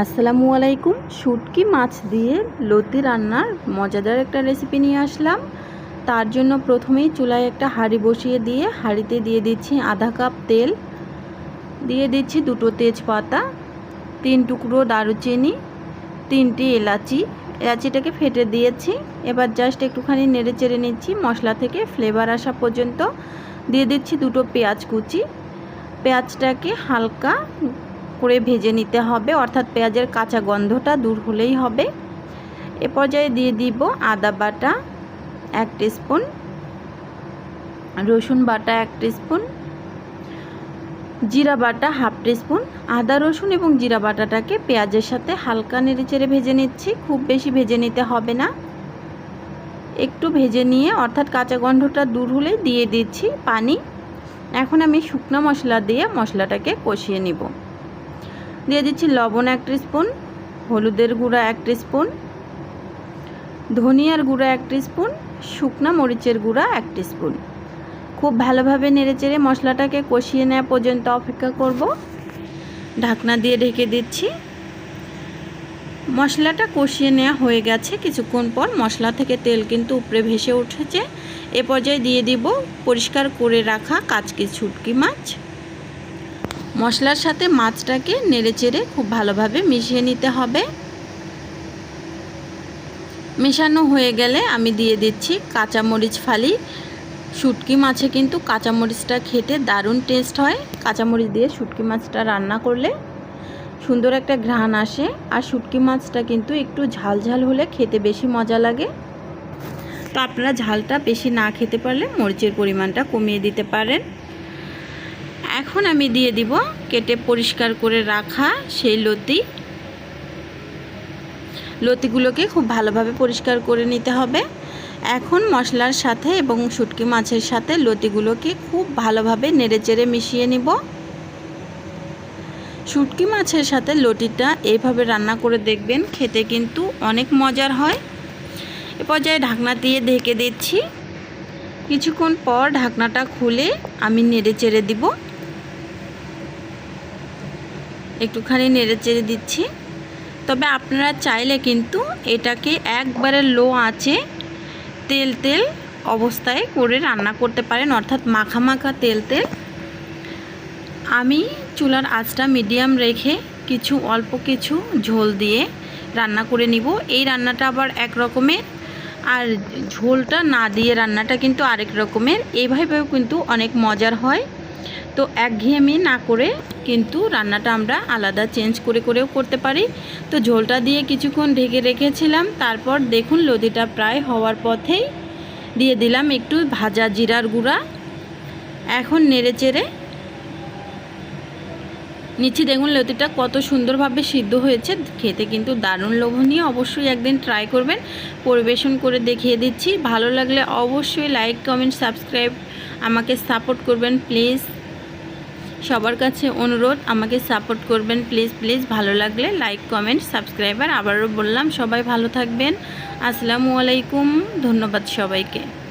আসসালামু আলাইকুম। শুটকি মাছ দিয়ে লতি রান্নার মজাদার একটা রেসিপি নিয়ে আসলাম। তার জন্য প্রথমেই চুলায় একটা হাঁড়ি বসিয়ে দিয়ে হাঁড়িতে দিয়ে দিচ্ছি আধা কাপ তেল। দিয়ে দিচ্ছি দুটো তেজপাতা, তিন টুকরো দারুচিনি, তিনটি এলাচি। এলাচিটাকে ফেটে দিয়েছি। এবার জাস্ট একটুখানি নেড়ে চেড়ে নিচ্ছি, মশলা থেকে ফ্লেভার আসা পর্যন্ত। দিয়ে দিচ্ছি দুটো পেঁয়াজ কুচি। পেঁয়াজটাকে হালকা করে ভেজে নিতে হবে। অর্থাৎ পেঁয়াজের কাঁচা গন্ধটা দূর হলেই হবে। এ পর্যায়ে দিয়ে দিব আদা বাটা এক স্পুন রসুন বাটা এক স্পুন জিরা বাটা হাফ স্পুন আদা, রসুন এবং জিরা বাটাটাকে পেঁয়াজের সাথে হালকা নেড়েচেড়ে ভেজে নিচ্ছি। খুব বেশি ভেজে নিতে হবে না। একটু ভেজে নিয়ে অর্থাৎ কাঁচা গন্ধটা দূর হলে দিয়ে দিচ্ছি পানি। এখন আমি শুকনো মশলা দিয়ে মশলাটাকে কষিয়ে নিব। দিয়ে দিচ্ছি লবণ এক স্পুন হলুদের গুঁড়া এক স্পুন ধনিয়ার গুঁড়া এক স্পুন শুকনো মরিচের গুঁড়া এক স্পুন খুব ভালোভাবে নেড়েচেড়ে মশলাটাকে কষিয়ে নেওয়া পর্যন্ত অপেক্ষা করব। ঢাকনা দিয়ে ঢেকে দিচ্ছি। মশলাটা কষিয়ে নেওয়া হয়ে গেছে। কিছুক্ষণ পর মশলা থেকে তেল কিন্তু উপরে ভেসে উঠেছে। এ পর্যায়ে দিয়ে দিব পরিষ্কার করে রাখা কাচকি ছুটকি মাছ। মশলার সাথে মাছটাকে নেড়েচেড়ে খুব ভালোভাবে মিশিয়ে নিতে হবে। মেশানো হয়ে গেলে আমি দিয়ে দিচ্ছি কাঁচামরিচ ফালি। শুটকি মাছে কিন্তু কাঁচামরিচটা খেতে দারুণ টেস্ট হয়। কাঁচামরিচ দিয়ে শুটকি মাছটা রান্না করলে সুন্দর একটা ঘ্রাণ আসে আর শুটকি মাছটা কিন্তু একটু ঝাল ঝাল হলে খেতে বেশি মজা লাগে। তো আপনারা ঝালটা বেশি না খেতে পারলে মরিচের পরিমাণটা কমিয়ে দিতে পারেন। এখন আমি দিয়ে দিব কেটে পরিষ্কার করে রাখা সেই লতি। লতিগুলোকে খুব ভালোভাবে পরিষ্কার করে নিতে হবে। এখন মশলার সাথে এবং শুটকি মাছের সাথে লতিগুলোকে খুব ভালোভাবে নেড়েচেড়ে মিশিয়ে নিব। শুটকি মাছের সাথে লতিটা এইভাবে রান্না করে দেখবেন, খেতে কিন্তু অনেক মজার হয়। এ পর্যায়ে ঢাকনা দিয়ে ঢেকে দিচ্ছি। কিছুক্ষণ পর ঢাকনাটা খুলে আমি নেড়ে চেড়ে দিব। একটুখানি নেড়ে চেড়ে দিচ্ছি। তবে আপনারা চাইলে কিন্তু এটাকে একবারে লো আঁচে তেল তেল অবস্থায় করে রান্না করতে পারেন, অর্থাৎ মাখা মাখা তেল তেল। আমি চুলার আঁচটা মিডিয়াম রেখে কিছু অল্প কিছু ঝোল দিয়ে রান্না করে নিব। এই রান্নাটা আবার এক রকমের, আর ঝোলটা না দিয়ে রান্নাটা কিন্তু আরেক রকমের। এইভাবেও কিন্তু অনেক মজার হয়। তো একঘেয়েমি না করে কিন্তু রান্নাটা আমরা আলাদা চেঞ্জ করে করেও করতে পারি। তো ঝোলটা দিয়ে কিছুক্ষণ ঢেকে রেখেছিলাম। তারপর দেখুন লদিটা প্রায় হওয়ার পথেই দিয়ে দিলাম একটু ভাজা জিরার গুঁড়া। এখন নেড়ে চেড়ে নিচ্ছি। দেখুন লতিটা কত সুন্দরভাবে সিদ্ধ হয়েছে। খেতে কিন্তু দারুণ লোভনীয়। অবশ্যই একদিন ট্রাই করবেন। পরিবেশন করে দেখিয়ে দিচ্ছি। ভালো লাগলে অবশ্যই লাইক কমেন্ট সাবস্ক্রাইব আমাকে সাপোর্ট করবেন প্লিজ সবার কাছে অনুরোধ, আমাকে সাপোর্ট করবেন প্লিজ প্লিজ। ভালো লাগলে লাইক, কমেন্ট সাবস্ক্রাইবার আবারও বললাম, সবাই ভালো থাকবেন। আসসালামু আলাইকুম। ধন্যবাদ সবাইকে।